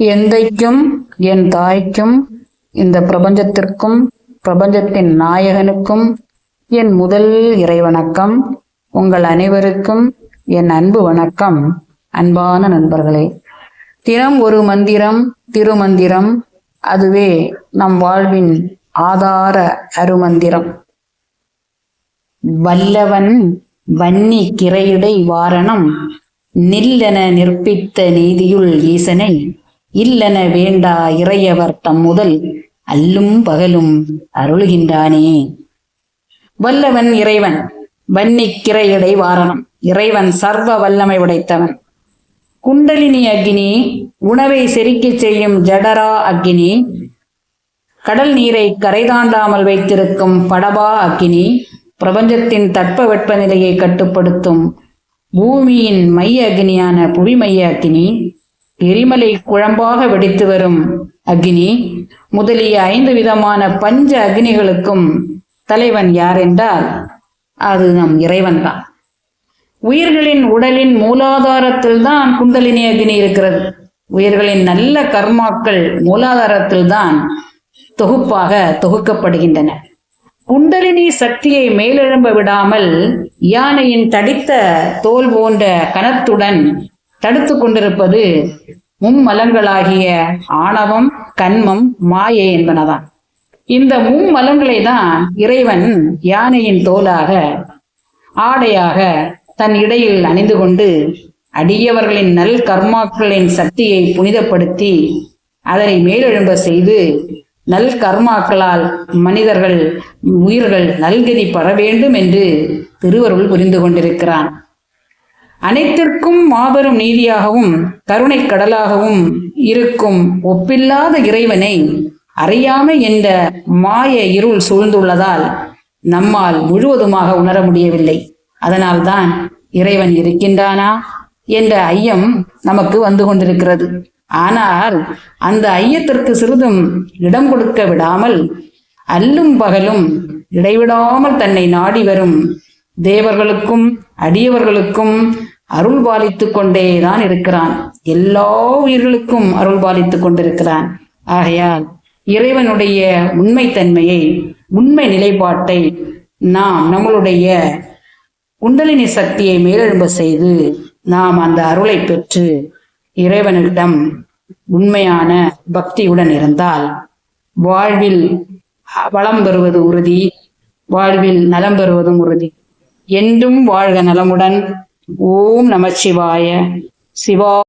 எந்தைக்கும் என் தாய்க்கும் இந்த பிரபஞ்சத்திற்கும் பிரபஞ்சத்தின் நாயகனுக்கும் என் முதல் இறைவணக்கம் உங்கள் அனைவருக்கும் என் அன்பு வணக்கம். அன்பான நண்பர்களே தினம் ஒரு மந்திரம் திருமந்திரம் அதுவே நம் வாழ்வின் ஆதார அருமந்திரம். வல்லவன் வன்னி கிரையுடை வாரணம் நில்லென நிற்பித்த நீதியுள் ஈசனை இல்லென வேண்டா இறையவர் தம் முதல் அல்லும் பகலும் அருளுகின்றானே. வல்லவன் இறைவன் வன்னி கிரையுடை வாரணம் இறைவன் சர்வ வல்லமை உடைத்தவன். குண்டலினி அக்னி உணவை செருக்கிச் செய்யும் ஜடரா அக்னி கடல் நீரை கரைதாண்டாமல் வைத்திருக்கும் படபா அக்கினி பிரபஞ்சத்தின் தட்ப நிலையை கட்டுப்படுத்தும் பூமியின் மைய அக்னியான புவிமைய அக்னி எரிமலை குழம்பாக வெடித்து வரும் அக்னி. முதலிய ஐந்து விதமான பஞ்ச அக்னிகளுக்கும் தலைவன் யார் என்றால் அது நம் இறைவன்தான். உயிர்களின் உடலின் மூலாதாரத்தில் தான் குண்டலினி அக்னி இருக்கிறது. உயிர்களின் நல்ல கர்மாக்கள் மூலாதாரத்தில் தான் தொகுப்பாக தொகுக்கப்படுகின்றன. குண்டலினி சக்தியை மேலெழும்ப விடாமல் யானையின் தடித்த தோல் போன்ற கனத்துடன் தடுத்து கொண்டிருப்பது மும்மலங்களாகிய ஆணவம் கண்மம் மாயை என்பனதான். இந்த மும்மலங்களை தான் இறைவன் யானையின் தோலாக ஆடையாக தன் இடையில் அணிந்து கொண்டு அடியவர்களின் நல் கர்மாக்களின் சக்தியை புனிதப்படுத்தி அதனை மேலெழும்ப செய்து நல் கர்மாக்களால் மனிதர்கள் உயிர்கள் நல்கதி பெற வேண்டும் என்று திருவருள் புரிந்து கொண்டிருக்கிறான். அனைத்திற்கும் மாபெரும் நீதியாகவும் கருணை கடலாகவும் இருக்கும் ஒப்பில்லாத இறைவனை அறியாமை என்ற மாய இருள் சூழ்ந்துள்ளதால் நம்மால் முழுவதுமாக உணர முடியவில்லை. அதனால்தான் இறைவன் இருக்கின்றானா என்ற ஐயம் நமக்கு வந்து கொண்டிருக்கிறது. ஆனால் அந்த ஐயத்திற்கு சிறிதும் இடம் கொடுக்க விடாமல் அல்லும் பகலும் இடைவிடாமல் தன்னை நாடி வரும் தேவர்களுக்கும் அடியவர்களுக்கும் அருள் பாலித்துக் கொண்டேதான் இருக்கிறான். எல்லா உயிர்களுக்கும் அருள் பாலித்துக் கொண்டிருக்கிறான் ஆகையால் இறைவனுடைய உண்மைத்தன்மையை உண்மை நிலைப்பாட்டை நாம் நம்மளுடைய குண்டலினி சக்தியை மேலெழும்ப செய்து நாம் அந்த அருளை பெற்று இறைவனிடம் உண்மையான பக்தியுடன் இருந்தால் வாழ்வில் வளம் பெறுவது உறுதி வாழ்வில் நலம் பெறுவதும் உறுதி. என்றும் வாழ்க நலமுடன். ஓம் நமச்சிவாய. சிவா